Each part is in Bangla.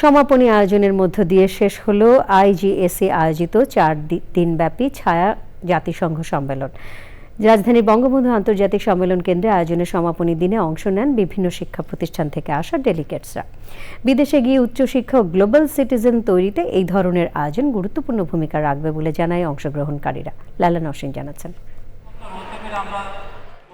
সমাপনী আয়োজনের মধ্য দিয়ে শেষ হল আইজিএসএ আয়োজিত চার দিনব্যাপী ছায়া জাতিসংঘ সম্মেলন। রাজধানী বঙ্গবন্ধু আন্তর্জাতিক সম্মেলন কেন্দ্রে আয়োজনের সমাপনী দিনে অংশ নেন বিভিন্ন শিক্ষা প্রতিষ্ঠান থেকে আসা ডেলিগেটসরা। বিদেশে গিয়ে উচ্চশিক্ষা গ্লোবাল সিটিজেন তৈরিতে এই ধরনের আয়োজন গুরুত্বপূর্ণ ভূমিকা রাখবে বলে জানায় অংশগ্রহণকারীরা। লালা নসীন জানাচ্ছেন।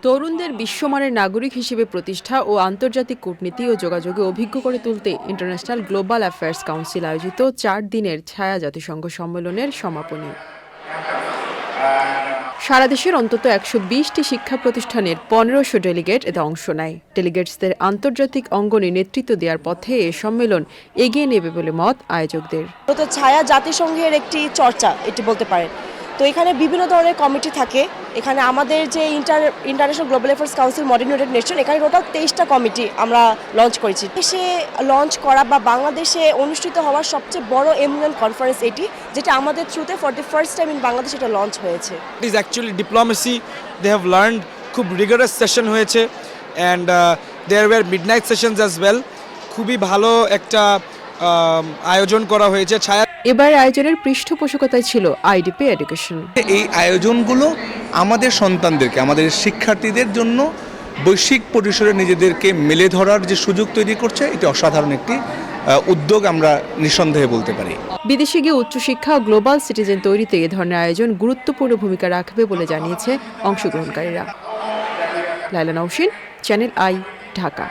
তরুণদের বিশ্বমানের নাগরিক হিসেবে প্রতিষ্ঠা ও আন্তর্জাতিক কূটনীতি ও যোগাযোগে অভিজ্ঞ করে তুলতে ইন্টারন্যাশনাল গ্লোবাল অ্যাফেয়ার্স কাউন্সিল আয়োজিত চার দিনের ছায়া জাতিসংঘ সম্মেলনের সমাপনী। সারা দেশের অন্তত একশো বিশটি শিক্ষা প্রতিষ্ঠানের পনেরোশো ডেলিগেট এতে অংশ নেয়। ডেলিগেটসদের আন্তর্জাতিক অঙ্গনে নেতৃত্ব দেওয়ার পথে এ সম্মেলন এগিয়ে নেবে বলে মত আয়োজকদের। ছায়া জাতিসংঘের একটি চর্চা, এটি বলতে পারেন। তো এখানে বিভিন্ন ধরনের কমিটি থাকে। এখানে আমাদের যে inter international global affairs council moderated nation এখানে টোটাল তেইশটা কমিটি আমরা লঞ্চ করেছি। দেশে লঞ্চ করা বা বাংলাদেশে অনুষ্ঠিত হওয়ার সবচেয়ে বড় এমুলেন্ট কনফারেন্স এটি, যেটা আমাদের থ্রুতে for the first time in Bangladesh এটা লঞ্চ হয়েছে। It is actually diplomacy. They have learned খুব rigorous সেশন হয়েছে। And there were midnight sessions as well খুবই ভালো একটা আয়োজন করা হয়েছে ছায়া এবার আয়োজনের পৃষ্ঠপোষকতায় ছিল আইডিপি এডুকেশন। এই আয়োজনগুলো আমাদের সন্তানদেরকে আমাদের শিক্ষার্থীদের জন্য বৈশ্বিক পরিসরে নিজেদেরকে মেলে ধরার যে সুযোগ তৈরি করছে এটি অসাধারণ একটি উদ্যোগ আমরা নিঃসন্দেহে বলতে পারি। বিদেশে গিয়ে উচ্চশিক্ষা ও গ্লোবাল সিটিজেন তৈরিতে এ ধরনের আয়োজন গুরুত্বপূর্ণ ভূমিকা রাখবে বলে জানিয়েছে অংশগ্রহণকারীরা। Laila Nousin channel I Dhaka.